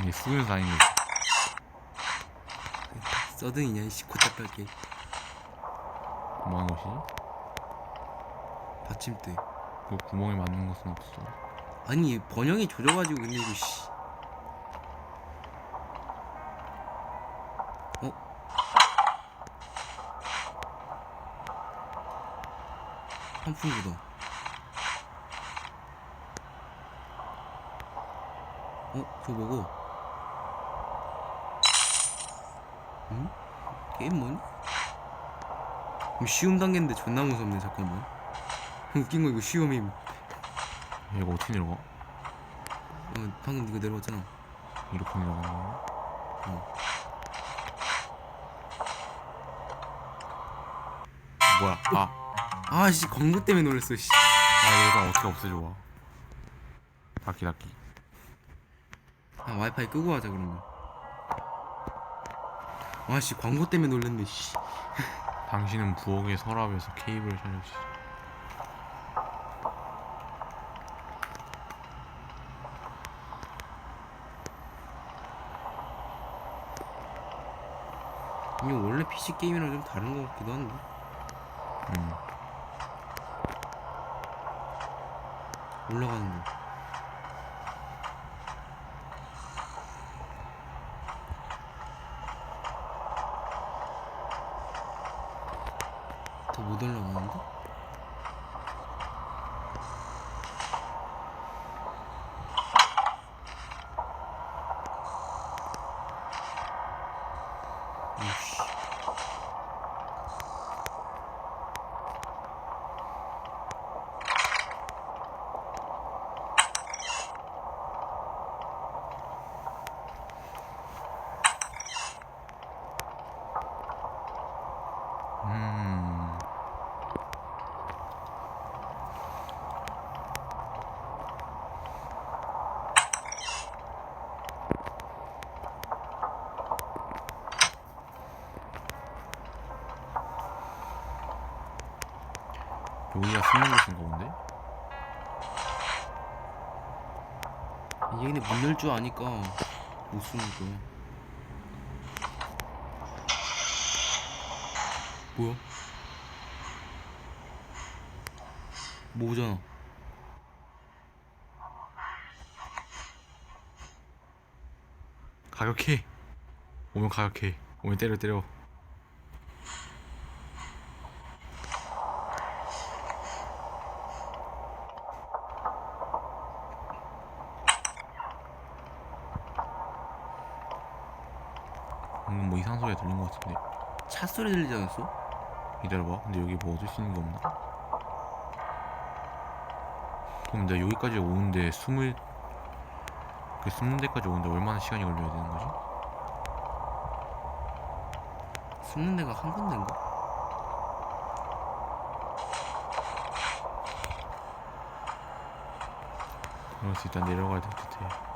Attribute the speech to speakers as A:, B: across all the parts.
A: 이게 수근에서 다니는
B: 서든이냐 이씨 곧다 깔게
A: 뭐 하는 것이지?
B: 받침대
A: 그 구멍에 맞는 것은 없어
B: 아니 번영이 조져가지고 근데 이거 씨 어? 환풍구다 어? 저거 뭐고? 응? 게임 뭐니? 이거 쉬움 단계인데 존나 무섭네 잠깐만 웃긴 거 이거 쉬움임
A: 얘가 어떻게 내려가?
B: 어, 방금 이거 내려왔잖아.
A: 이렇게 내려가는 거야?
B: 어.
A: 뭐야 아!
B: 아씨 광고 때문에 놀랐어. 씨.
A: 아 얘가 어떻게 없애줘 와 닫기 닫기
B: 아 와이파이 끄고 하자 그러면. 아씨 광고 때문에 놀랐네. 씨.
A: 당신은 부엌의 서랍에서 케이블을 찾았지
B: 이게 원래 PC 게임이랑 좀 다른 것 같기도 한데.
A: 음.
B: 올라가는 거. 못 올라가는데?
A: 여기가 숨는 곳인가 본데?
B: 얘 근데 문열 줄 아니까 못 쓰는 거야. 뭐야? 뭐잖아.
A: 가격해 오면 가격해 오면 때려 때려 방금 뭐 이상한 소리가 들린 것 같은데
B: 차 소리 들리지 않았어?
A: 기다려봐 근데 여기 뭐 얻을 수 있는 게 없나? 그럼 내가 여기까지 오는데 숨을 그 숨는 데까지 오는데 얼마나 시간이 걸려야 되는 거지?
B: 숨는 데가 한 군데인가?
A: 그래서 일단 내려가야 될 듯해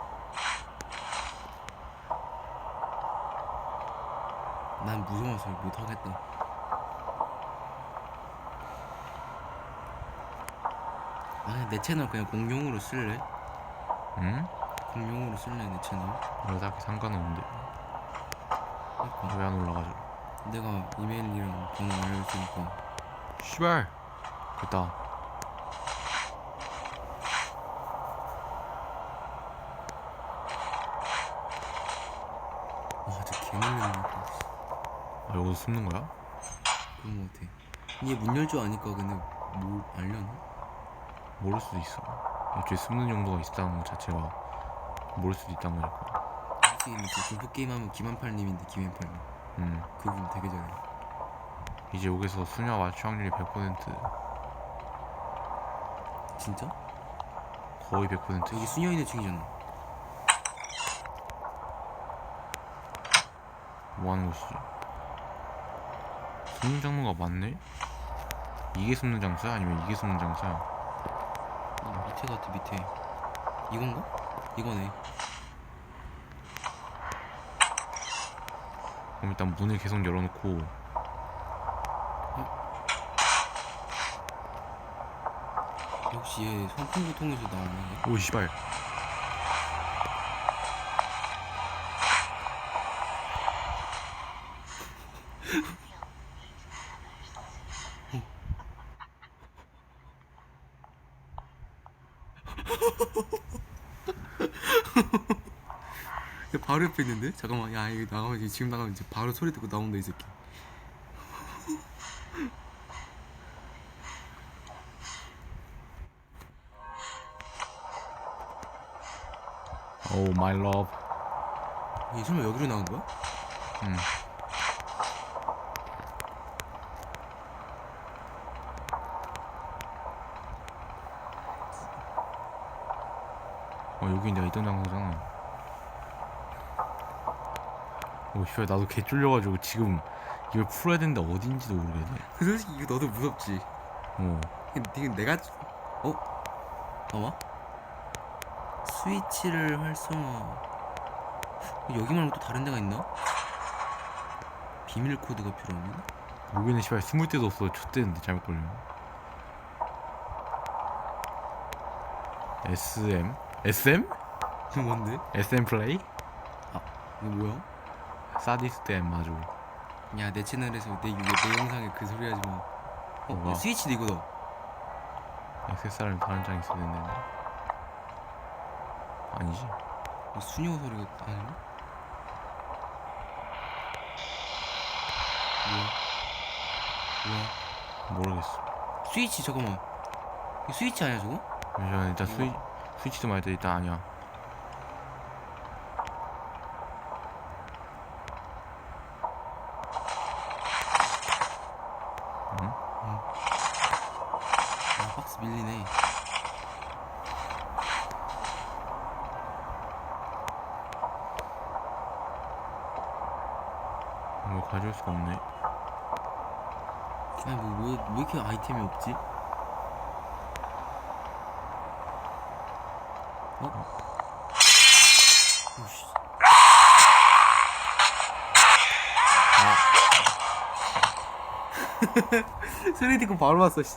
B: 난 무서워서 못 하겠다. 아, 내 채널 그냥 공용으로 쓸래?
A: 응?
B: 공용으로 쓸래 내 채널?
A: 왜 딱히 상관없는데
B: 그러니까
A: 왜 안 올라가죠?
B: 내가 이메일이랑 번호 알려주니까
A: 씨발 됐다
B: 와저 개놀랐네
A: 아 여기서 숨는 거야?
B: 그런 거 같아. 얘 문 열 줄 아니까 근데 뭘 알려나?
A: 모를 수도 있어. 애초에 숨는 용도가 있다는 것 자체가 모를 수도 말이야
B: 솔직히 근데 저 공포 게임 하면 김한팔님인데 김한팔님.
A: 음.
B: 그분 되게 잘해.
A: 이제 여기서 수녀 맞추 확률이 100%
B: 진짜?
A: 거의 100%
B: 여기 수녀인의 층이잖아.
A: 뭐 하는 곳이지? 숨는 장르가 맞네? 이게 숨는 장소야? 아니면 이게 숨는 장소야?
B: 이 밑에 같아 밑에 이건가? 이거네
A: 그럼 일단 문을 계속 열어놓고
B: 역시 얘 선풍구 통해서 나오네
A: 오 씨발
B: 바로 옆에 있는데? 잠깐만 야 이거 나가면 이제 지금 나가면 이제 바로 소리 듣고 나온다 이 새끼
A: 오 마이 러브
B: 얘 설마 여기로 나온 거야?
A: 응 어 여기 내가 있던 장소잖아 오 씨발 나도 개 쫄려가지고 지금 이걸 풀어야 되는데 어딘지도 모르겠네
B: 솔직히 이거 너도 무섭지
A: 어
B: 이거 내가 어? 봐봐 스위치를 활성화 여기 말고 또 다른 데가 있나? 비밀 코드가 필요하면?
A: 여기는 씨발 숨을 데도 없어 좆대는데 잘못 걸리면 SM? SM?
B: 이거 뭔데?
A: SM 플레이?
B: 이거 뭐야?
A: 사디스트 맞아
B: 야내 채널에서 내, 내, 내 영상에 그 소리 하지 마 어?
A: 뭐가?
B: 야, 스위치도 이거다
A: XSR은 다른 장이 있어야 되는데 아니지
B: 어, 수녀 소리가 아닌가? 뭐야? 뭐야?
A: 모르겠어
B: 스위치 잠깐만 이거 스위치 아니야 저거?
A: 잠시만 일단 스위, 스위치도 말때 일단 아니야.
B: 아 박스 밀리네.
A: 뭐 가져올 수가 없네.
B: 아니 뭐, 뭐, 왜 이렇게 아이템이 없지? 어? 오씨 아. 소리 듣고 바로 왔어 씨.